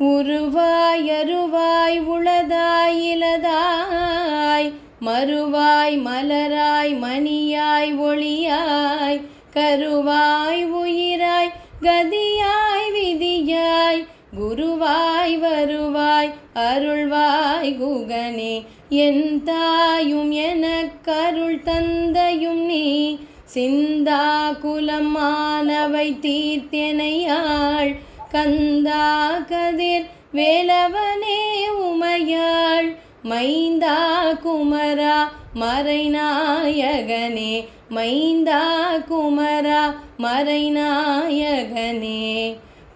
உருவாய் அருவாய் உளதாய் இலதாய் மறுவாய் மலராய் மணியாய் ஒளியாய் கருவாய் உயிராய் கதியாய் விதியாய் குருவாய் வருவாய் அருள்வாய் குகனே. என் தாயும் எனக்கருள் தந்தையும் நீ சிந்தா குலமானவை தீர்த்தெனையாள் கந்தா கதிர் வேலவனே உமையாள் மைந்தா குமரா மறைநாயகனே மைந்தா குமரா மறைநாயகனே.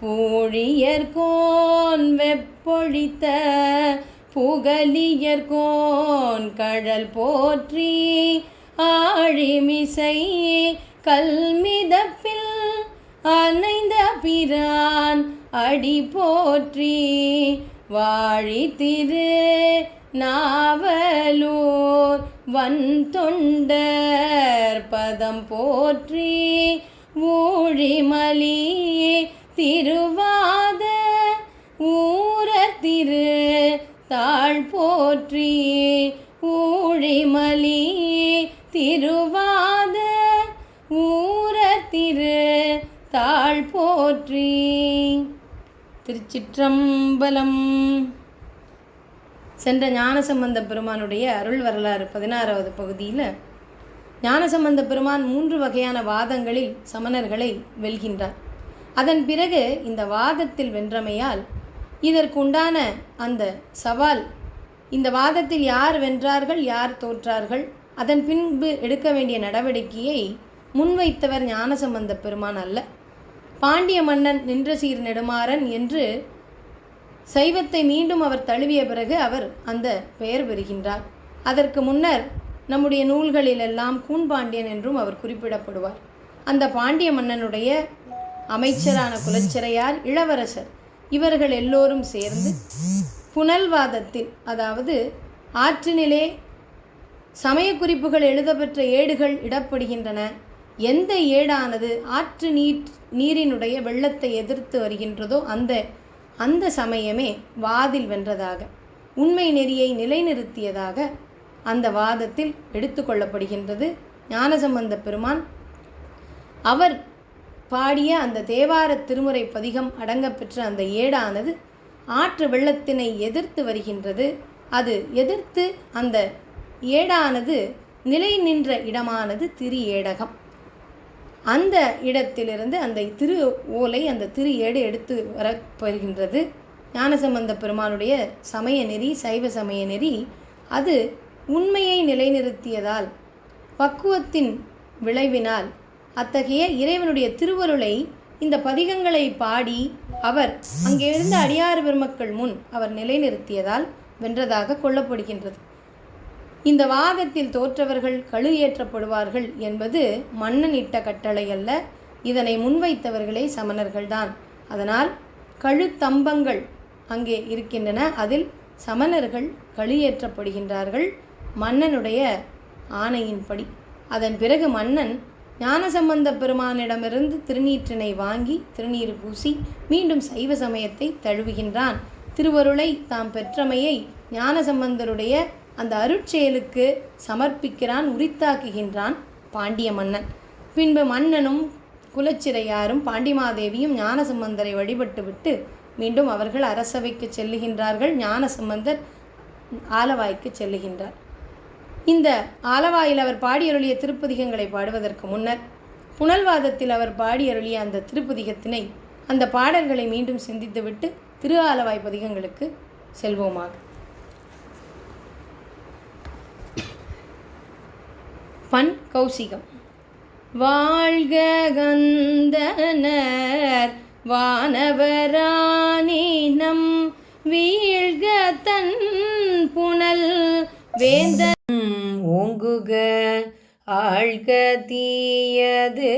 பூழியர்கோன் வெப்பொழித்த புகலியர்கோன் கடல் போற்றி ஆழிமிசை கல்மிதப்பில் அனை பிரான் அடி போற்றி வாழி திரு நாவலூர் வன் தொண்டர் பதம் போற்றி ஊழிமலி திருவாத ஊரர் திரு தாழ் போற்றி ஊழிமலி திருவாத போற்றி. திருச்சிற்றம்பலம். சென்ற ஞானசம்பந்த பெருமானுடைய அருள் வரலாறு பதினாறாவது பகுதியில் ஞானசம்பந்த பெருமான் மூன்று வகையான வாதங்களில் சமணர்களை வெல்கின்றார். அதன் பிறகு இந்த வாதத்தில் வென்றமையால் இதற்குண்டான அந்த சவால் இந்த வாதத்தில் யார் வென்றார்கள் யார் தோற்றார்கள் அதன் பின்பு எடுக்க வேண்டிய நடவடிக்கையை முன்வைத்தவர் ஞானசம்பந்த பெருமான் அல்ல. பாண்டிய மன்னன் நின்ற சீர் நெடுமாறன் என்று சைவத்தை மீண்டும் அவர் தழுவிய பிறகு அவர் அந்த பெயர் பெறுகின்றார். அதற்கு முன்னர் நம்முடைய நூல்களிலெல்லாம் கூன்பாண்டியன் என்றும் அவர் குறிப்பிடப்படுவார். அந்த பாண்டிய மன்னனுடைய அமைச்சரான குலச்சிறையார் இளவரசர் இவர்கள் எல்லோரும் சேர்ந்து புனல்வாதத்தில் அதாவது ஆற்றினிலே சமய குறிப்புகள் எழுதப்பெற்ற ஏடுகள் இடப்படுகின்றன. எந்த ஏடானது? ஆற்று நீர் நீரினுடைய வெள்ளத்தை எதிர்த்து வருகின்றதோ அந்த அந்த சமயமே வாதில் வென்றதாக உண்மை நெறியை நிலைநிறுத்தியதாக அந்த வாதத்தில் எடுத்துக்கொள்ளப்படுகின்றது ஞானசம்பந்த பெருமான் அவர் பாடிய அந்த தேவார திருமுறை பதிகம் அடங்கப்பெற்ற அந்த ஏடானது ஆற்று வெள்ளத்தினை எதிர்த்து வருகின்றது. அது எதிர்த்து அந்த ஏடானது நிலை நின்ற இடமானது திரு ஏடகம். அந்த இடத்திலிருந்து அந்த திரு ஓலை அந்த திரு ஏடு எடுத்து வரப்பெறுகின்றது ஞானசம்பந்த பெருமானுடைய சமய நெறி சைவ சமய நெறி அது உண்மையை நிலைநிறுத்தியதால் பக்குவத்தின் விளைவினால் அத்தகைய இறைவனுடைய திருவருளை இந்த பதிகங்களை பாடி அவர் அங்கே இருந்த அடியார் பெருமக்கள் முன் அவர் நிலைநிறுத்தியதால் வென்றதாக கொள்ளப்படுகின்றது. இந்த வாதத்தில் தோற்றவர்கள் கழு ஏற்றப்படுவார்கள் என்பது மன்னன் இட்ட கட்டளை அல்ல இதனை முன்வைத்தவர்களே சமணர்கள்தான். அதனால் கழுத்தம்பங்கள் அங்கே இருக்கின்றன. அதில் சமணர்கள் கழியேற்றப்படுகின்றார்கள் மன்னனுடைய ஆணையின்படி. அதன் பிறகு மன்னன் ஞானசம்பந்த பெருமானிடமிருந்து திருநீற்றினை வாங்கி திருநீர் பூசி மீண்டும் சைவ சமயத்தை தழுவுகின்றான். திருவருளை தாம் பெற்றமையை ஞானசம்பந்தருடைய அந்த அருட்செயலுக்கு சமர்ப்பிக்கிறான் உரித்தாக்குகின்றான் பாண்டிய மன்னன். பின்பு மன்னனும் குலச்சிறையாரும் பாண்டிமாதேவியும் ஞானசம்பந்தரை வழிபட்டுவிட்டு மீண்டும் அவர்கள் அரசவைக்கு செல்லுகின்றார்கள். ஞானசம்பந்தர் ஆலவாய்க்கு செல்லுகின்றார். இந்த ஆலவாயில் அவர் பாடியருளிய திருப்பதிகங்களை பாடுவதற்கு முன்னர் புனல்வாதத்தில் அவர் பாடியருளிய அந்த திருப்பதிகத்தினை அந்த பாடல்களை மீண்டும் சிந்தித்துவிட்டு திரு ஆலவாய் பதிகங்களுக்கு செல்வோமாக. பண் கௌசிகம். வாழ்க கந்தனர் வானவராணினம் வீழ்க தன் புனல் வேந்தன் ஓங்குக ஆழ்க தீயது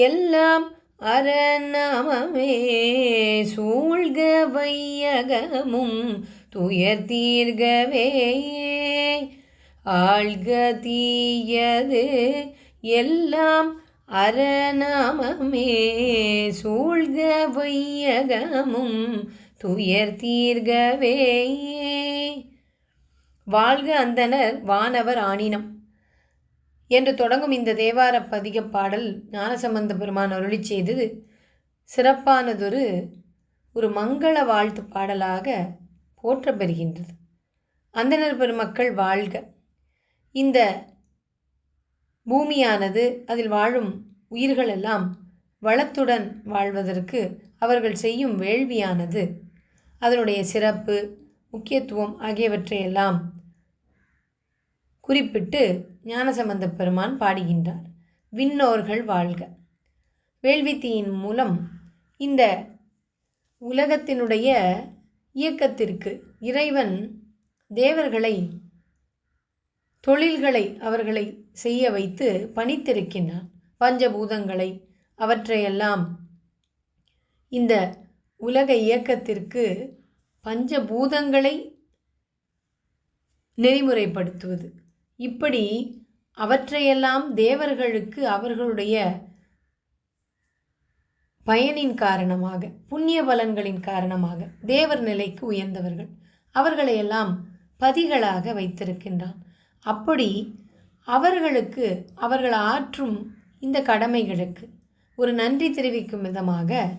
எல்லாம் அரணமே சூழ்க வையகமும் துயர் தீர்கவே ஆழ்க தீயது எல்லாம் அரணாமமே சூழ்க வையகமும் துயர் தீர்கவே. வாழ்க அந்தனர் வானவர் ஆணினம். என்று தொடங்கும் இந்த தேவார பதிக பாடல் ஞானசம்பந்த பெருமான் அருளி செய்தது சிறப்பானதொரு ஒரு மங்கள வாழ்த்து பாடலாக போற்றப்பெறுகின்றது அந்தனர் பெருமக்கள் வாழ்க. இந்த பூமியானது அதில் வாழும் உயிர்கள் எல்லாம் வளத்துடன் வாழ்வதற்கு அவர்கள் செய்யும் வேள்வியானது. அதனுடைய சிறப்பு முக்கியத்துவம் ஆகியவற்றையெல்லாம் குறிப்பிட்டு ஞானசம்பந்த பெருமான் பாடுகின்றார். விண்ணோர்கள் வாழ்க. வேள்வித்தியின் மூலம் இந்த உலகத்தினுடைய இயக்கத்திற்கு இறைவன் தேவர்களை தொழில்களை அவர்களை செய்ய வைத்து பணித்திருக்கின்றான் பஞ்சபூதங்களை அவற்றையெல்லாம் இந்த உலக இயக்கத்திற்கு பஞ்சபூதங்களை நெறிமுறைப்படுத்துவது. இப்படி அவற்றையெல்லாம் தேவர்களுக்கு அவர்களுடைய பயனின் காரணமாக புண்ணிய பலன்களின் காரணமாக தேவர் நிலைக்கு உயர்ந்தவர்கள் அவர்களையெல்லாம் பதிகளாக வைத்திருக்கின்றான். அப்படி அவர்களுக்கு அவர்கள் ஆற்றும் இந்த கடமைகளுக்கு ஒரு நன்றி தெரிவிக்கும் விதமாக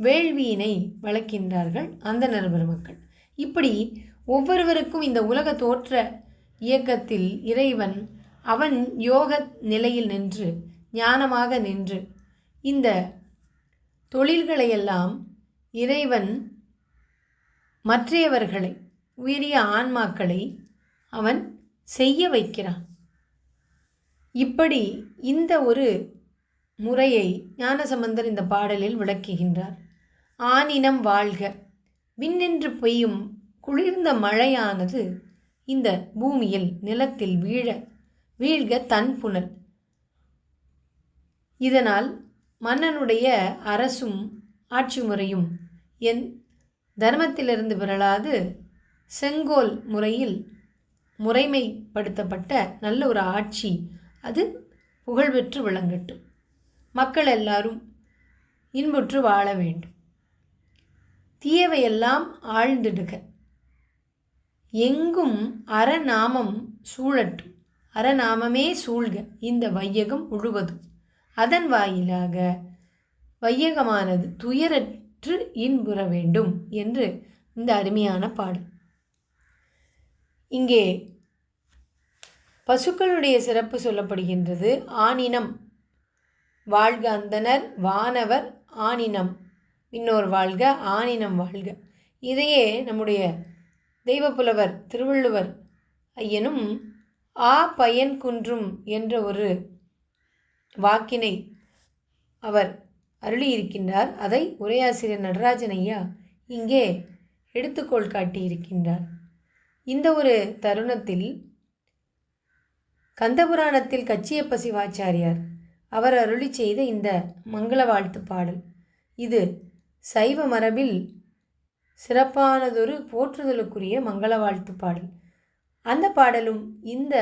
வேள்வியினை வளர்க்கின்றார்கள் அந்த பெருமக்கள். இப்படி ஒவ்வொருவருக்கும் இந்த உலக தோற்ற இயக்கத்தில் இறைவன் அவன் யோக நிலையில் நின்று ஞானமாக நின்று இந்த தொழில்களையெல்லாம் இறைவன் மற்றையவர்களை உயரிய ஆன்மாக்களை அவன் செய்ய வைக்கிறான். இப்படி இந்த ஒரு முறையை ஞானசம்பந்தர் இந்த பாடலில் விளக்குகின்றார். ஆனினம் வாழ்க விண்ணின்று பெய்யும் குளிர்ந்த மழையானது இந்த பூமியில் நிலத்தில் வீழ வீழ்க தன் புனல். இதனால் மன்னனுடைய அரசும் ஆட்சி முறையும் என் தர்மத்திலிருந்து பிறளாது செங்கோல் முறையில் முறைமைப்படுத்தப்பட்ட நல்ல ஒரு ஆட்சி அது புகழ்பெற்று விளங்கட்டும். மக்கள் எல்லாரும் இன்புற்று வாழ வேண்டும். தீயவையெல்லாம் ஆழ்ந்திடுக. எங்கும் அறநாமம் சூழட்டும். அறநாமமே சூழ்க. இந்த வையகம் முழுவதும். அதன் வாயிலாக வையகமானது துயரற்று இன்புற வேண்டும் என்று இந்த அருமையான பாடல். இங்கே பசுக்களுடைய சிறப்பு சொல்லப்படுகின்றது. ஆனினம். வாழ்க அந்தனர் வானவர் ஆனினம். இன்னொரு வாழ்க ஆனினம் வாழ்க. இதையே நம்முடைய தெய்வப்புலவர் திருவள்ளுவர் ஐயனும் ஆ பயன் குன்றும் என்ற ஒரு வாக்கினை அவர் அருளியிருக்கின்றார். அதை உரையாசிரியர் நடராஜன் ஐயா இங்கே எடுத்துக்கோள் காட்டியிருக்கின்றார். இந்த ஒரு தருணத்தில் கந்தபுராணத்தில் கச்சியப்ப சிவாச்சாரியார் அவர் அருளி செய்த இந்த மங்கள வாழ்த்து பாடல். இது சைவ மரபில் சிறப்பானதொரு போற்றுதலுக்குரிய மங்கள வாழ்த்து பாடல். அந்த பாடலும் இந்த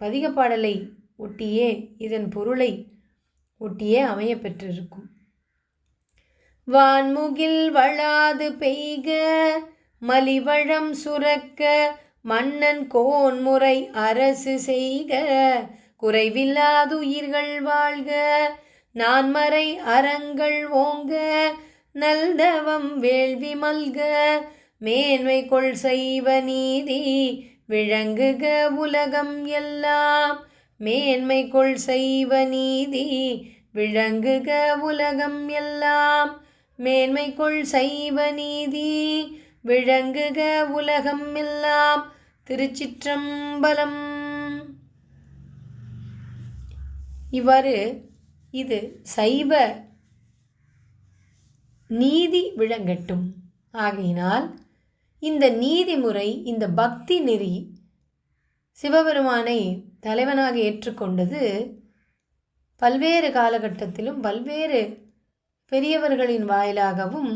பதிக பாடலை ஒட்டியே இதன் பொருளை ஒட்டியே அமைய பெற்றிருக்கும். வான்முகில் வளாது பெய்க மலிவழம் சுரக்க மன்னன் கோன்முறை அரசு செய்க. குறைவில்லாது உயிர்கள் வாழ்க. நான்மறை அறங்கள் ஓங்க. நல்தவம் வேள்வி மல்க. மேன்மை கொள் செய்வ நீதி. விளங்குக உலகம் எல்லாம். மேன்மை கொள் செய்வ நீதி. விளங்குக உலகம் எல்லாம். மேன்மை கொள் செய்வ நீதி. விளங்குக உலகம் எல்லாம் திருச்சிற்றம்பலம். இவ்வாறு இது சைவ நீதி விளங்கட்டும். ஆகையினால் இந்த நீதிமுறை இந்த பக்தி நெறி சிவபெருமானை தலைவனாக ஏற்றுக்கொண்டது பல்வேறு காலகட்டத்திலும் பல்வேறு பெரியவர்களின் வாயிலாகவும்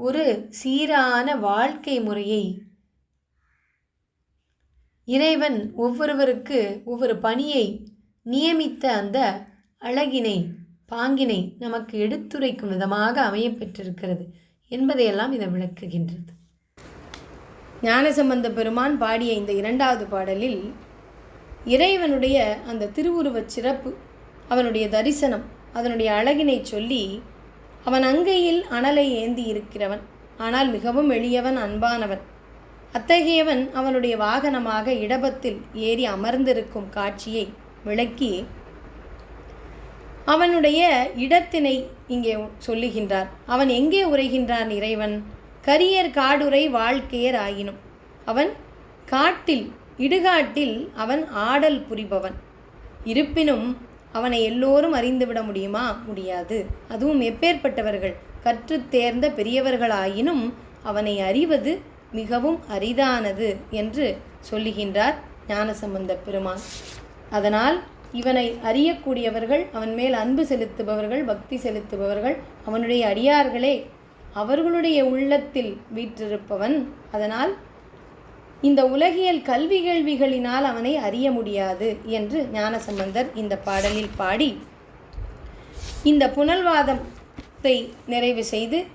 ஒரு சீரான வாழ்க்கை முறையை. இறைவன் ஒவ்வொருவருக்கு ஒவ்வொரு பணியை நியமித்த அந்த அழகினை பாங்கினை நமக்கு எடுத்துரைக்கும் விதமாக அமையப்பெற்றிருக்கிறது என்பதையெல்லாம் இதை விளக்குகின்றது. ஞானசம்பந்த பெருமான் பாடிய இந்த இரண்டாவது பாடலில் இறைவனுடைய அந்த திருவுருவச் சிறப்பு அவனுடைய தரிசனம் அதனுடைய அழகினை சொல்லி அவன் அங்கையில் அனலை ஏந்தி இருக்கிறவன் ஆனால் மிகவும் எளியவன் அன்பானவன். அத்தகையவன் அவனுடைய வாகனமாக இடபத்தில் ஏறி அமர்ந்திருக்கும் காட்சியை விளக்கி அவனுடைய இடத்தினை இங்கே சொல்லுகின்றார். அவன் எங்கே உரைகின்றான் இறைவன்? கரியர் காடுரை வாழ்க்கையர் ஆயினும். அவன் காட்டில் இடுகாட்டில் அவன் ஆடல் புரிபவன். இருப்பினும் அவனை எல்லோரும் அறிந்துவிட முடியுமா? முடியாது. அதுவும் எப்பேற்பட்டவர்கள்? கற்றுத் தேர்ந்த பெரியவர்களாயினும் அவனை அறிவது மிகவும் அரிதானது என்று சொல்லுகின்றார் ஞானசம்பந்த பெருமான். அதனால் இவனை அறியக்கூடியவர்கள் அவன் மேல் அன்பு செலுத்துபவர்கள் பக்தி செலுத்துபவர்கள் அவனுடைய அடியார்களே அவர்களுடைய உள்ளத்தில் வீற்றிருப்பவன். அதனால் இந்த உலகியல் கல்வி கேள்விகளினால் அவனை அறிய முடியாது என்று ஞானசம்பந்தர் இந்த பாடலில் பாடி இந்த புனல்வாதத்தை நிறைவு செய்து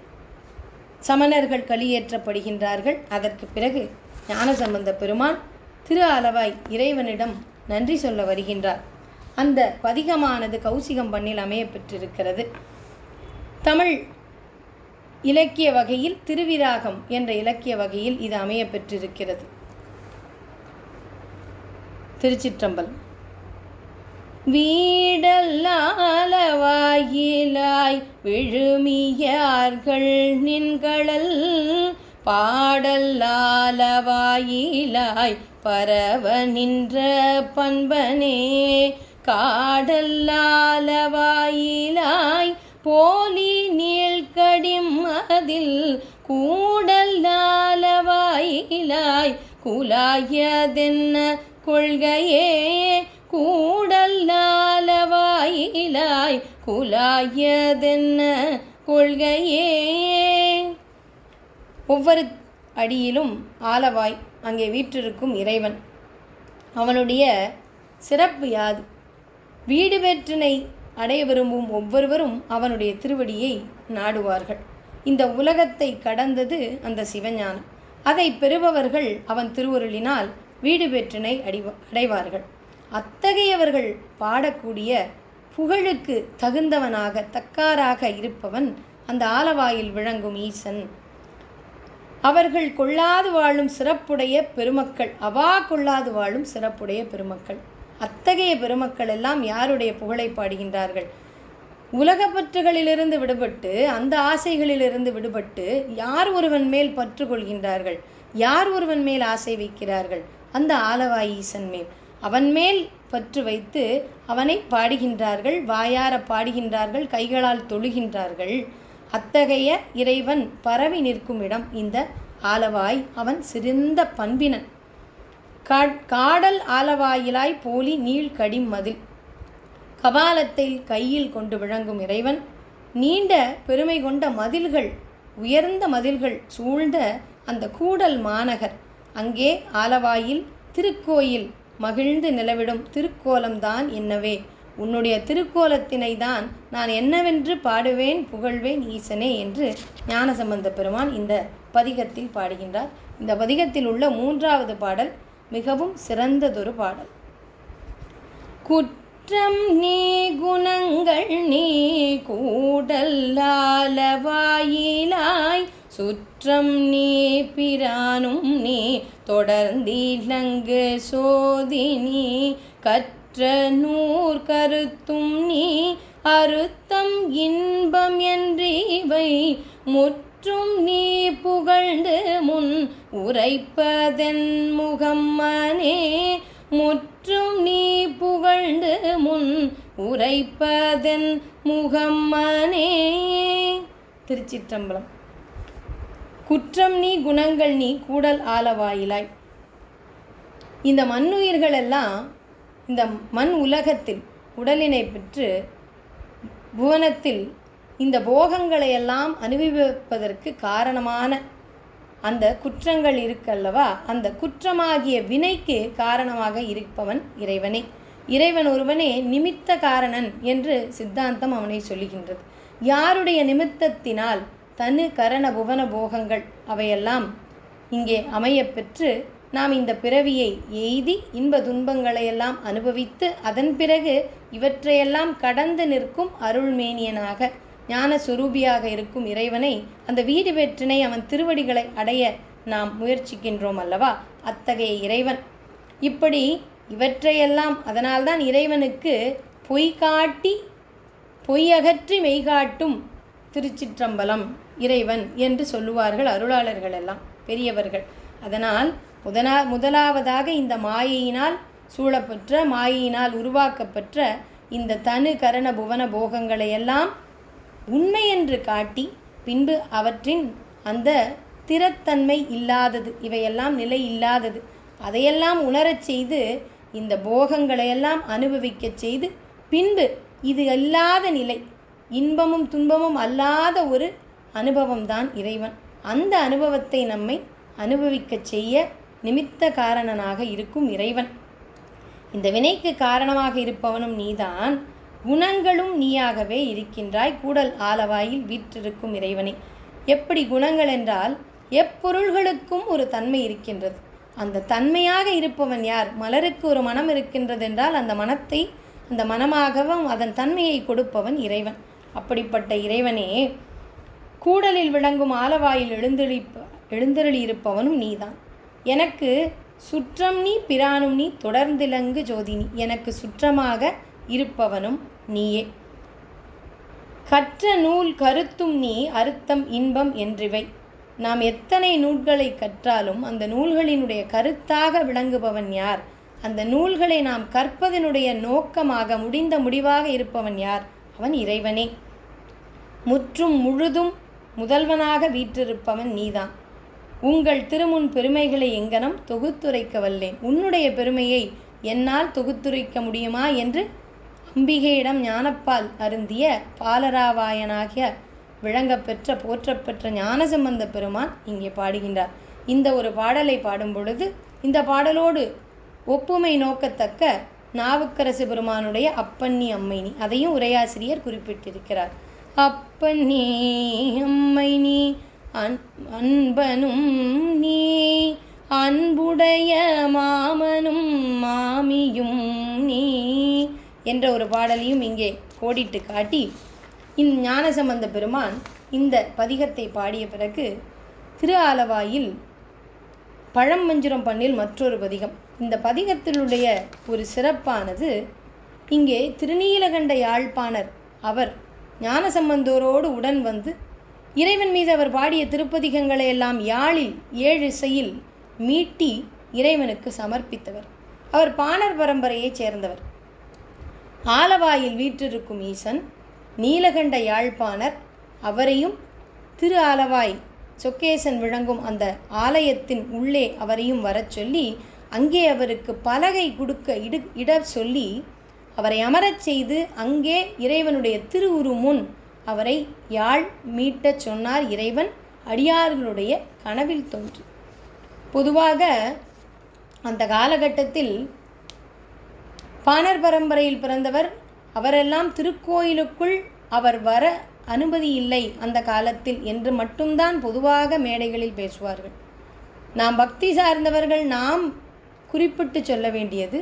சமணர்கள் களியேற்றப்படுகின்றார்கள். அதற்கு பிறகு ஞானசம்பந்த பெருமான் திரு அளவாய் இறைவனிடம் நன்றி சொல்ல வருகின்றார். அந்த பதிகமானது கௌசிகம் பண்ணில் அமைய பெற்றிருக்கிறது. தமிழ் இலக்கிய வகையில் திருவிராகம் என்ற இலக்கிய வகையில் இது அமைய பெற்றிருக்கிறது. திருச்சிற்றம்பலம். வீடல்லாலவாயிலாய் விழுமியார்கள் நின்களல் பாடல்லாலவாயிலாய் பரவ நின்ற பண்பனே. காடல்லாலவாயிலாய் போலி நீழ்கடிம் அதில் கூடல் கூடல்லாலவாயிலாய் குலாயதென்ன கொள்கையே? கூடல் கூடல்லாலவாயிலாய் குலாயதென்ன கொள்கையே? ஒவ்வொரு அடியிலும் ஆலவாய் அங்கே வீற்றிருக்கும் இறைவன். அவனுடைய சிறப்பு யாது? வீடு பெற்றினை அடைய விரும்பும் ஒவ்வொருவரும் அவனுடைய திருவடியை நாடுவார்கள். இந்த உலகத்தை கடந்தது அந்த சிவஞானம். அதை பெறுபவர்கள் அவன் திருவருளினால் வீடு பெற்றினை அடிவா அடைவார்கள். அத்தகையவர்கள் பாடக்கூடிய புகழுக்கு தகுந்தவனாக தக்காராக இருப்பவன் அந்த ஆலவாயில் விளங்கும் ஈசன். அவர்கள் கொள்ளாது வாழும் சிறப்புடைய பெருமக்கள் அவா கொள்ளாது வாழும் சிறப்புடைய பெருமக்கள். அத்தகைய பெருமக்கள் எல்லாம் யாருடைய புகழை பாடுகின்றார்கள்? உலகப்பற்றுகளிலிருந்து விடுபட்டு அந்த ஆசைகளிலிருந்து விடுபட்டு யார் ஒருவன் மேல் பற்று கொள்கின்றார்கள்? யார் ஒருவன் மேல் ஆசை வைக்கிறார்கள்? அந்த ஆலவாய் ஈசன் மேல். அவன் மேல் பற்று வைத்து அவனை பாடுகின்றார்கள் வாயார பாடுகின்றார்கள் கைகளால் தொழுகின்றார்கள். அத்தகைய இறைவன் பரவி நிற்கும் இடம் இந்த ஆலவாய் அவன் சிறந்த பண்பினன். காடல் ஆலவாயிலாய் போலி நீள் கடிம் மதில். கபாலத்தை கையில் கொண்டு விளங்கும் இறைவன் நீண்ட பெருமை கொண்ட மதில்கள் உயர்ந்த மதில்கள் சூழ்ந்த அந்த கூடல் மாநகர். அங்கே ஆலவாயில் திருக்கோயில் மகிழ்ந்து நிலவிடும் திருக்கோலம்தான் என்னவே. உன்னுடைய திருக்கோலத்தினை தான் நான் என்னவென்று பாடுவேன் புகழ்வேன் ஈசனே என்று ஞானசம்பந்த பெருமான் இந்த பதிகத்தில் பாடுகின்றார். இந்த பதிகத்தில் உள்ள மூன்றாவது பாடல் மிகவும் சிறந்ததொரு பாடல். குற்றம் நீ குணங்கள் நீ கூடல்லாலவாயிலாய் சுற்றம் நீ பிரானும் நீ தொடர்ந்திலங்கு சோதினி கற்ற நூற் கருத்தும் நீ அறுத்தம் இன்பம் என்றிவை மற்றும் நீ புகழ்ந்து முன் உரைப்பதென் முகம்மனே முற்றும் நீ புகழ்ந்து முன் உரைப்பதென் முகம்மனே திருச்சிற்றம்பலம். குற்றம் நீ குணங்கள் நீ கூடல் ஆலவாயிலாய் இந்த மண்ணுயிர்கள் எல்லாம் இந்த மண் உலகத்தில் உடலினை பெற்று புவனத்தில் இந்த போகங்களை எல்லாம் அனுபவிப்பதற்கு காரணமான அந்த குற்றங்கள் இருக்கல்லவா? அந்த குற்றமாகிய வினைக்கு காரணமாக இருப்பவன் இறைவனே. இறைவன் ஒருவனே நிமித்த காரணன் என்று சித்தாந்தம் அவனை சொல்லுகின்றது. யாருடைய நிமித்தத்தினால் தனு கரண புவன போகங்கள் அவையெல்லாம் இங்கே அமையப்பெற்று நாம் இந்த பிறவியை எய்தி இன்ப துன்பங்களையெல்லாம் அனுபவித்து அதன் பிறகு இவற்றையெல்லாம் கடந்து நிற்கும் அருள்மேனியனாக ஞான சுரூபியாக இருக்கும் இறைவனை அந்த வீடு வெற்றினை அவன் திருவடிகளை அடைய நாம் முயற்சிக்கின்றோம் அல்லவா? அத்தகைய இறைவன். இப்படி இவற்றையெல்லாம் அதனால்தான் இறைவனுக்கு பொய் காட்டி பொய்யகற்றி மெய்காட்டும் திருச்சிற்றம்பலம் இறைவன் என்று சொல்லுவார்கள் அருளாளர்கள் எல்லாம் பெரியவர்கள். அதனால் முதனா முதலாவதாக இந்த மாயையினால் சூழப்பெற்ற மாயையினால் உருவாக்கப்பெற்ற இந்த தனு கரண புவன போகங்களை எல்லாம் உண்மை என்று காட்டி பின்பு அவற்றின் அந்த திறத்தன்மை இல்லாதது இவையெல்லாம் நிலை இல்லாதது. அதையெல்லாம் உணரச் செய்து இந்த போகங்களையெல்லாம் அனுபவிக்கச் செய்து பின்பு இது அல்லாத நிலை இன்பமும் துன்பமும் அல்லாத ஒரு அனுபவம்தான் இறைவன். அந்த அனுபவத்தை நம்மை அனுபவிக்கச் செய்ய நிமித்த காரணனாக இருக்கும் இறைவன். இந்த வினைக்கு காரணமாக இருப்பவனும் நீதான். குணங்களும் நீயாகவே இருக்கின்றாய். கூடல் ஆலவாயில் வீற்றிருக்கும் இறைவனே. எப்படி குணங்கள் என்றால் எப்பொருள்களுக்கும் ஒரு தன்மை இருக்கின்றது. அந்த தன்மையாக இருப்பவன் யார்? மலருக்கு ஒரு மனம் இருக்கின்றது என்றால் அந்த மனத்தை அந்த மனமாகவும் அதன் தன்மையை கொடுப்பவன் இறைவன். அப்படிப்பட்ட இறைவனே கூடலில் விளங்கும் ஆலவாயில் எழுந்தெளிப்ப எழுந்தருளியிருப்பவனும் நீதான். எனக்கு சுற்றம் நீ பிரானும் நீ தொடர்ந்திலங்கு ஜோதினி. எனக்கு சுற்றமாக இருப்பவனும் நீயே. கற்ற நூல் கருத்தும் நீ அறுத்தம் இன்பம் என்றிவை. நாம் எத்தனை நூல்களை கற்றாலும் அந்த நூல்களினுடைய கருத்தாக விளங்குபவன் யார்? அந்த நூல்களை நாம் கற்பதனுடைய நோக்கமாக முடிந்த முடிவாக இருப்பவன் யார்? அவன் இறைவனே. முற்றும் முழுதும் முதல்வனாக வீற்றிருப்பவன் நீதான். உங்கள் திருமுன் பெருமைகளை எங்கனம் தொகுத்துரைக்க வல்லேன் உன்னுடைய பெருமையை என்னால் தொகுத்துரைக்க முடியுமா என்று அம்பிகையிடம் ஞானப்பால் அருந்திய பாலராவாயனாகிய விளங்கப்பெற்ற போற்றப்பெற்ற ஞானசம்பந்த பெருமான் இங்கே பாடுகின்றார். இந்த ஒரு பாடலை பாடும் பொழுது இந்த பாடலோடு ஒப்புமை நோக்கத்தக்க நாவுக்கரசு பெருமானுடைய அப்பன்னி அம்மைனி அதையும் உரையாசிரியர் குறிப்பிட்டிருக்கிறார். அப்பன்னி அம்மைனி அன் அன்பனும் நீ அன்புடைய மாமனும் மாமியும் நீ என்ற ஒரு பாடலையும் இங்கே கோடிட்டு காட்டி இந் ஞானசம்பந்த பெருமான் இந்த பதிகத்தை பாடிய பிறகு திரு ஆலவாயில் பழமஞ்சுரம் பண்ணில் மற்றொரு பதிகம். இந்த பதிகத்தினுடைய ஒரு சிறப்பானது இங்கே திருநீலகண்ட யாழ்ப்பாணர் அவர் ஞானசம்பந்தோரோடு உடன் வந்து இறைவன் மீது அவர் பாடிய திருப்பதிகங்களை எல்லாம் யாழில் ஏழு இசையில் மீட்டி இறைவனுக்கு சமர்ப்பித்தவர். அவர் பாணர் பரம்பரையைச் சேர்ந்தவர். ஆலவாயில் வீற்றிருக்கும் ஈசன் நீலகண்ட யாழ்ப்பாணர் அவரையும் திரு ஆலவாய் சொக்கேசன் விளங்கும் அந்த ஆலயத்தின் உள்ளே அவரையும் வரச் சொல்லி அங்கே அவருக்கு பலகை கொடுக்க இடு இட சொல்லி அவரை அமரச் செய்து அங்கே இறைவனுடைய திருவுரு முன் அவரை யாழ் மீட்டச் சொன்னார் இறைவன் அடியார்களுடைய கனவில் தோன்றி. பொதுவாக அந்த காலகட்டத்தில் பாணர் பரம்பரையில் பிறந்தவர். அவரெல்லாம் திருக்கோயிலுக்குள் அவர் வர அனுமதி இல்லை அந்த காலத்தில் என்று மட்டும்தான் பொதுவாக மேடைகளில் பேசுவார்கள். நாம் பக்தி சார்ந்தவர்கள் நாம் குறிப்பிட்டு சொல்ல வேண்டியது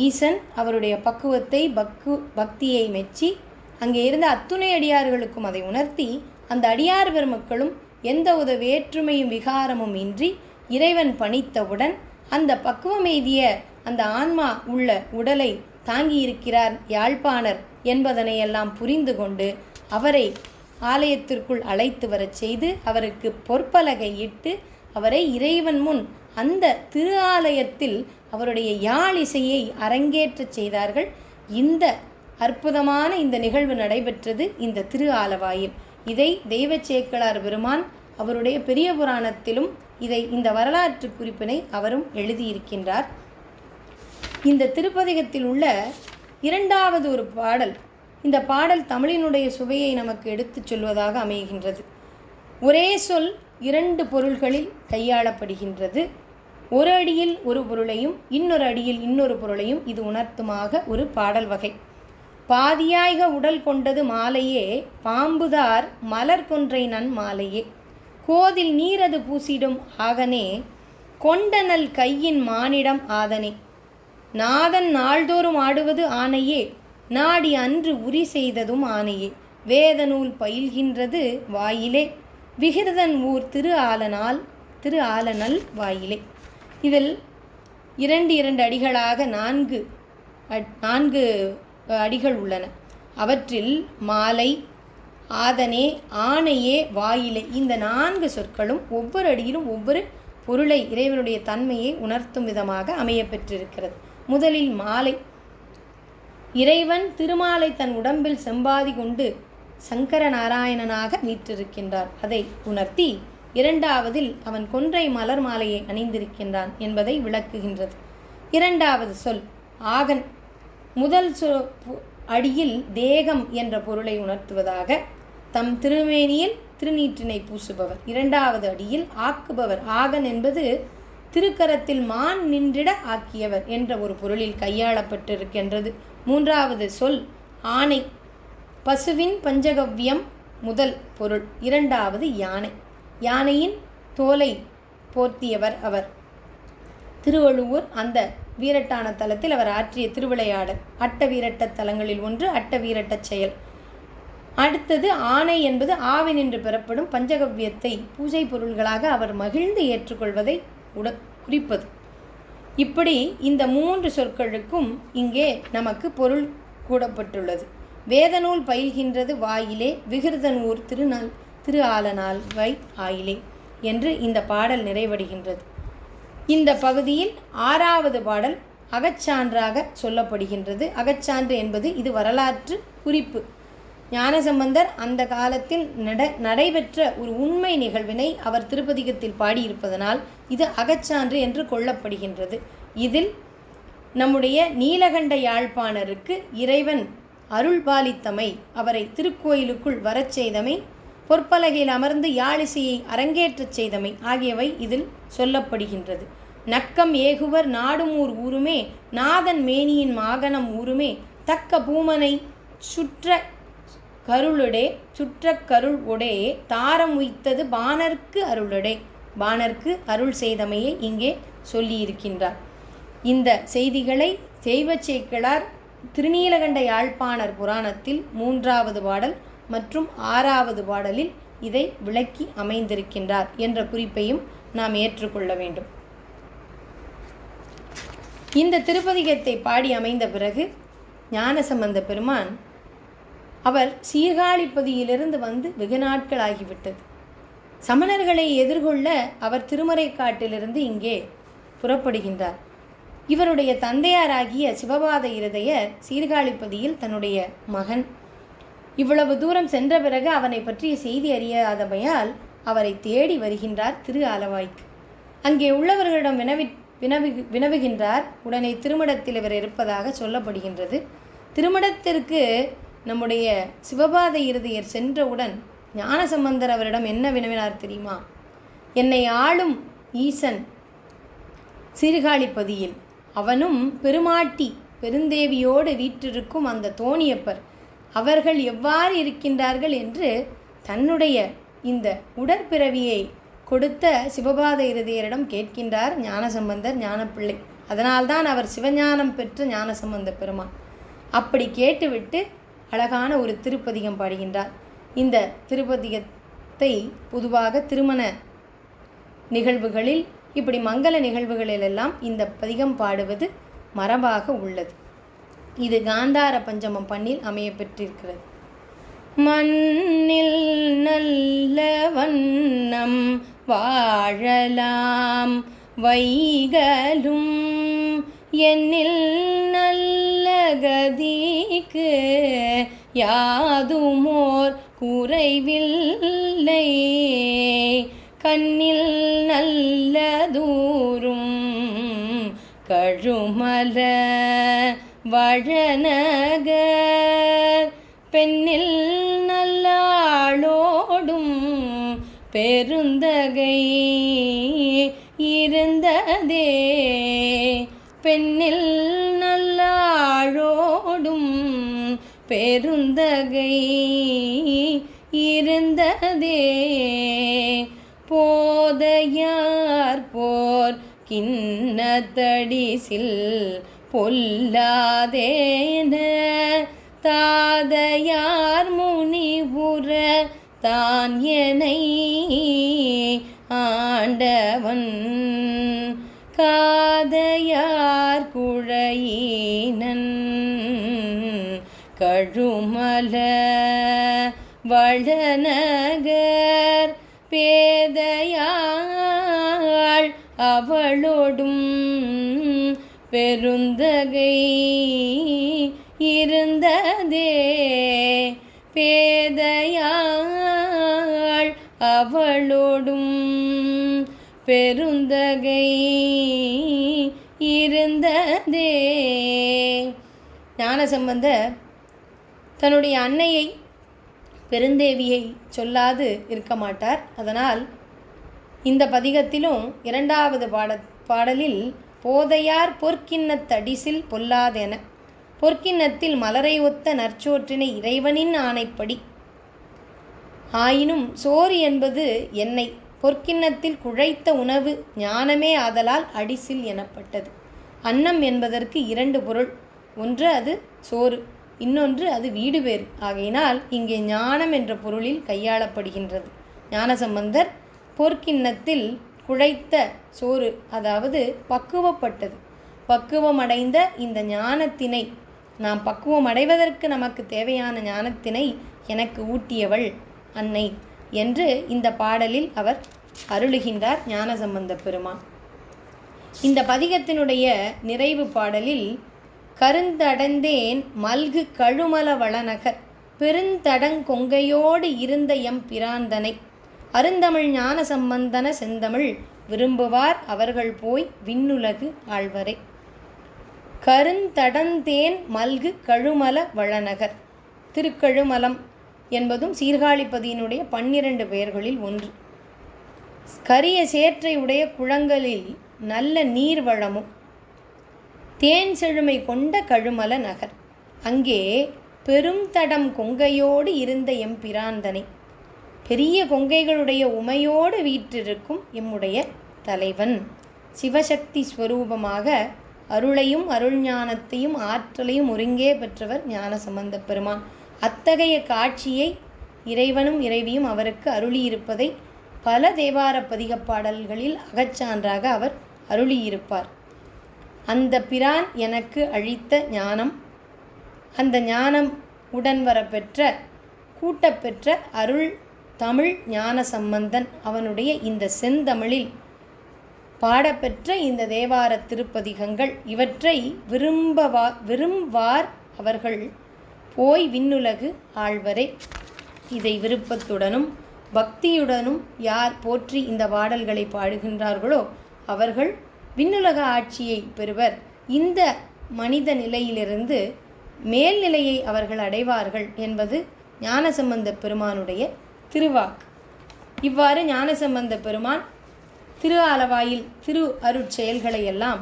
ஈசன் அவருடைய பக்குவத்தை பக்கு பக்தியை மெச்சி அங்கே இருந்த அத்துணை அடியார்களுக்கும் அதை உணர்த்தி அந்த அடியார் பெருமக்களும் எந்த ஒரு வேற்றுமையும் விகாரமும் இன்றி இறைவன் பணித்தவுடன் அந்த பக்குவமெய்திய அந்த ஆன்மா உள்ள உடலை தாங்கியிருக்கிறார் யாழ்ப்பாணர் என்பதனையெல்லாம் புரிந்து கொண்டு அவரை ஆலயத்திற்குள் அழைத்து வரச் செய்து அவருக்கு பொற்பலகை இட்டு அவரை இறைவன் முன் அந்த திரு ஆலயத்தில் அவருடைய யாழ் இசையை அரங்கேற்றச் செய்தார்கள். இந்த அற்புதமான இந்த நிகழ்வு நடைபெற்றது இந்த திரு ஆலவாயில். இதை தெய்வச் சேக்கலார் பெருமான் அவருடைய பெரிய புராணத்திலும் இதை இந்த வரலாற்று குறிப்பினை அவரும் எழுதியிருக்கின்றார். இந்த திருப்பதிகத்தில் உள்ள இரண்டாவது ஒரு பாடல் இந்த பாடல் தமிழினுடைய சுவையை நமக்கு எடுத்துச் சொல்வதாக அமைகின்றது. ஒரே சொல் இரண்டு பொருள்களில் கையாளப்படுகின்றது. ஒரு அடியில் ஒரு பொருளையும் இன்னொரு அடியில் இன்னொரு பொருளையும் இது உணர்த்துமாக ஒரு பாடல் வகை. பாதியாய்க உடல் கொண்டது மாலையே பாம்புதார் மலர் கொன்றை நன் மாலையே. கோதில் நீரது பூசிடும் ஆகனே கொண்டனல் கையின் மானிடம் ஆதனே. நாதன் நாள்தோறும் ஆடுவது ஆணையே நாடி அன்று உரி செய்ததும் ஆணையே வேதநூல் பயில்கின்றது வாயிலே. விகிருதன் ஊர் திரு ஆலனால் திரு ஆலனல் வாயிலே. இதில் இரண்டு இரண்டு அடிகளாக நான்கு அட்- நான்கு அடிகள் உள்ளன. அவற்றில் மாலை ஆதனே ஆணையே வாயிலே. இந்த நான்கு சொற்களும் ஒவ்வொரு அடியிலும் ஒவ்வொரு பொருளை இறைவனுடைய தன்மையை உணர்த்தும் விதமாக அமையப்பெற்றிருக்கிறது முதலில் மாலை. இறைவன் திருமாலை தன் உடம்பில் செம்பாதி கொண்டு சங்கர நாராயணனாக வீற்றிருக்கின்றார். அதை உணர்த்தி இரண்டாவதில் அவன் கொன்றை மலர் மாலையை அணிந்திருக்கின்றான் என்பதை விளக்குகின்றது. இரண்டாவது சொல் ஆகன். முதல் சொ பு- அடியில் தேகம் என்ற பொருளை உணர்த்துவதாக தம் திருமேனியில் திருநீற்றினை பூசுபவர். இரண்டாவது அடியில் ஆக்குபவர். ஆகன் என்பது திருக்கரத்தில் மான் நின்றிட ஆக்கியவர் என்ற ஒரு பொருளில் கையாளப்பட்டிருக்கின்றது. மூன்றாவது சொல் ஆணை. பசுவின் பஞ்சகவ்யம் முதல் பொருள். இரண்டாவது யானை. யானையின் தோலை போர்த்தியவர் அவர். திருவள்ளுவூர் அந்த வீரட்டான தலத்தில் அவர் ஆற்றிய திருவிளையாடல். அட்ட வீரட்ட தலங்களில் ஒன்று அட்ட வீரட்டச் செயல். அடுத்தது ஆணை என்பது ஆவினின்று பெறப்படும் பஞ்சகவ்யத்தை பூஜை பொருள்களாக அவர் மகிழ்ந்து ஏற்றுக்கொள்வதை உட குறிப்பது. இப்படி இந்த மூன்று சொற்களுக்கும் இங்கே நமக்கு பொருள் கூடப்பட்டுள்ளது வேதநூல் பயில்கின்றது வாயிலே விகிருதனூர் திருநாள் திரு ஆலனால் வை ஆயிலே என்று இந்த பாடல் நிறைவடைகின்றது. இந்த பகுதியில் ஆறாவது பாடல் அகச்சான்றாக சொல்லப்படுகின்றது. அகச்சான்று என்பது இது வரலாற்று குறிப்பு. ஞானசம்பந்தர் அந்த காலத்தில் நட நடைபெற்ற ஒரு உண்மை நிகழ்வினை அவர் திருப்பதிகத்தில் பாடியிருப்பதனால் இது அகச்சான்று என்று கொள்ளப்படுகின்றது. இதில் நம்முடைய நீலகண்ட யாழ்ப்பாணருக்கு இறைவன் அருள் பாலித்தமை அவரை திருக்கோயிலுக்குள் வரச் செய்தமை பொற்பலகையில் அமர்ந்து யாழிசையை அரங்கேற்றச் செய்தமை ஆகியவை இதில் சொல்லப்படுகின்றது. நக்கம் ஏகுவர் நாடுமூர் ஊருமே நாதன் மேனியின் மாகனம் ஊருமே தக்க பூமனை சுற்ற கருளுடே சுற்ற கருள் உடே தாரம் உய்த்தது பாணர்க்கு அருளுடே. பாணர்க்கு அருள் செய்தமையை இங்கே சொல்லியிருக்கின்றார். இந்த செய்திகளை செய்வச்சேக்கிழார் திருநீலகண்ட யாழ்ப்பாணர் புராணத்தில் மூன்றாவது பாடல் மற்றும் ஆறாவது பாடலில் இதை விளக்கி அமைந்திருக்கின்றார் என்ற குறிப்பையும் நாம் ஏற்றுக்கொள்ள வேண்டும். இந்த திருப்பதிகத்தை பாடி அமைந்த பிறகு ஞானசம்பந்த பெருமான் அவர் சீர்காழிப்பதியிலிருந்து வந்து வெகு நாட்கள் ஆகிவிட்டது சமணர்களை எதிர்கொள்ள அவர் திருமறைக்காட்டிலிருந்து இங்கே புறப்படுகின்றார். இவருடைய தந்தையாராகிய சிவபாத இருதயர் சீர்காழிப்பதியில் தன்னுடைய மகன். இவ்வளவு தூரம் சென்ற பிறகு அவனை பற்றிய செய்தி அறியாதமையால் அவரை தேடி வருகின்றார் திரு ஆலவாய்க்கு. அங்கே உள்ளவர்களிடம் வினவி வினவு வினவுகின்றார். உடனே திருமடத்தில் இவர் இருப்பதாக சொல்லப்படுகின்றது. திருமடத்திற்கு நம்முடைய சிவபாத இருதயர் சென்றவுடன் ஞானசம்பந்தர் அவரிடம் என்ன வினவினார் தெரியுமா? என்னை ஆளும் ஈசன் சீர்காழிப்பதியில். அவனும் பெருமாட்டி பெருந்தேவியோடு வீற்றிருக்கும் அந்த தோணியப்பர். அவர்கள் எவ்வாறு இருக்கின்றார்கள் என்று தன்னுடைய இந்த உடற்பிறவியை கொடுத்த சிவபாத இருதயரிடம் கேட்கின்றார் ஞானசம்பந்தர் ஞானப்பிள்ளை. அதனால்தான் அவர் சிவஞானம் பெற்ற ஞானசம்பந்த பெருமான். அப்படி கேட்டுவிட்டு அழகான ஒரு திருப்பதிகம் பாடுகின்றார். இந்த திருப்பதிகத்தை பொதுவாக திருமண நிகழ்வுகளில் இப்படி மங்கள நிகழ்வுகளிலெல்லாம் இந்த பதிகம் பாடுவது மரபாக உள்ளது. இது காந்தார பஞ்சமம் பண்ணில் அமைய பெற்றிருக்கிறது மண்ணில் நல்ல வண்ணம் வாழலாம் வைகலும் என்னில் நல்ல கதிக்கு யாதுமோர் குறைவில்லை. கண்ணில் நல்ல தூரும் கழுமல வழநகர் பெண்ணில் நல்லாளோடும் பெருந்தகை இருந்ததே. பெண்ணில் நல்லாழோடும் பெருந்தகை இருந்ததே. போதையார் போர் கிண்ணத்தடிசில் பொல்லாதேன தாதையார் முனிபுர தான் எனை ஆண்டவன். காதையார் குழையினன். கழுமல வளநகர் பேதையாள் அவளோடும் பெருந்தகை இருந்ததே. பேதையாள் அவளோடும் பெருந்தகை இருந்ததே. ஞானசம்பந்தர் தன்னுடைய அன்னையை பெருந்தேவியை சொல்லாது இருக்க மாட்டார். அதனால் இந்த பதிகத்திலும் இரண்டாவது பாட பாடலில் போதையார் பொற்கிண்ணத்தடிசில் பொல்லாதென பொற்கிண்ணத்தில் மலரை ஒத்த நற்சோற்றினை இறைவனின் ஆணைப்படி. ஆயினும் சோறு என்பது எண்ணெய் பொற்கிண்ணத்தில் குழைத்த உணவு ஞானமே ஆதலால் அடிசில் எனப்பட்டது. அன்னம் என்பதற்கு இரண்டு பொருள். ஒன்று அது சோறு இன்னொன்று அது வீடு வேறு. ஆகையினால் இங்கே ஞானம் என்ற பொருளில் கையாளப்படுகின்றது. ஞானசம்பந்தர் பொற்கிண்ணத்தில் குழைத்த சோறு அதாவது பக்குவப்பட்டது. பக்குவமடைந்த இந்த ஞானத்தினை நாம் பக்குவம் அடைவதற்கு நமக்கு தேவையான ஞானத்தினை எனக்கு ஊட்டியவள் அன்னை. என்று இந்த பாடலில் அவர் அருளுகின்றார் ஞானசம்பந்த பெருமான். இந்த பதிகத்தினுடைய நிறைவு பாடலில் கருந்தடந்தேன் மல்கு கழுமல வளநகர் பெருந்தடங்கொங்கையோடு இருந்த எம் பிராந்தனை அருந்தமிழ் ஞான சம்பந்தன செந்தமிழ் விரும்புவார் அவர்கள் போய் விண்ணுலகு ஆழ்வரே. கருந்தடந்தேன் மல்கு கழுமல வளநகர் திருக்கழுமலம் என்பதும் சீர்காழிப்பதியினுடைய பன்னிரண்டு பெயர்களில் ஒன்று. கரிய சேற்றை உடைய குளங்களில் நல்ல நீர் வளமும் தேன் செழுமை கொண்ட கழுமல நகர். அங்கே பெரும் தடம் கொங்கையோடு இருந்த எம்பிராந்தனை பெரிய கொங்கைகளுடைய உமையோடு வீற்றிருக்கும் எம்முடைய தலைவன். சிவசக்தி ஸ்வரூபமாக அருளையும் அருள்ஞானத்தையும் ஆற்றலையும் ஒருங்கே பெற்றவர் ஞானசம்பந்த பெருமான். அத்தகைய காட்சியை இறைவனும் இறைவியும் அவருக்கு அருளியிருப்பதை பல தேவார பதிக பாடல்களில் அகச்சான்றாக அவர் அருளியிருப்பார். அந்த பிரான் எனக்கு அழித்த ஞானம் அந்த ஞானம் உடன் வரப்பெற்ற கூட்டப்பெற்ற அருள் தமிழ் ஞான சம்பந்தன் அவனுடைய இந்த செந்தமிழில் பாடப்பெற்ற இந்த தேவார திருப்பதிகங்கள் இவற்றை விரும்பவா விரும்பார் அவர்கள். போய் விண்ணுலகு ஆழ்வரே. இதை விருப்பத்துடனும் பக்தியுடனும் யார் போற்றி இந்த பாடல்களை பாடுகின்றார்களோ அவர்கள் விண்ணுலக ஆட்சியை பெறுவர். இந்த மனித நிலையிலிருந்து மேல்நிலையை அவர்கள் அடைவார்கள் என்பது ஞானசம்பந்த பெருமானுடைய திருவாக்கு. இவ்வாறு ஞானசம்பந்த பெருமான் திரு அளவாயில் திரு அருட்செயல்களை எல்லாம்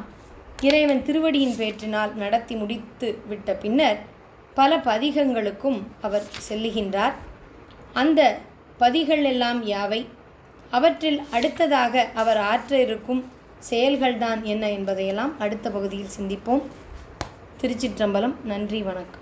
இறைவன் திருவடியின் பேற்றினால் நடத்தி முடித்து விட்ட பின்னர் பல பதிகங்களுக்கும் அவர் செல்லுகின்றார். அந்த பதிகள் எல்லாம் யாவை? அவற்றில் அடுத்ததாக அவர் ஆற்ற இருக்கும் செயல்கள்தான் என்ன என்பதையெல்லாம் அடுத்த பகுதியில் சிந்திப்போம். திருச்சிற்றம்பலம் நன்றி வணக்கம்.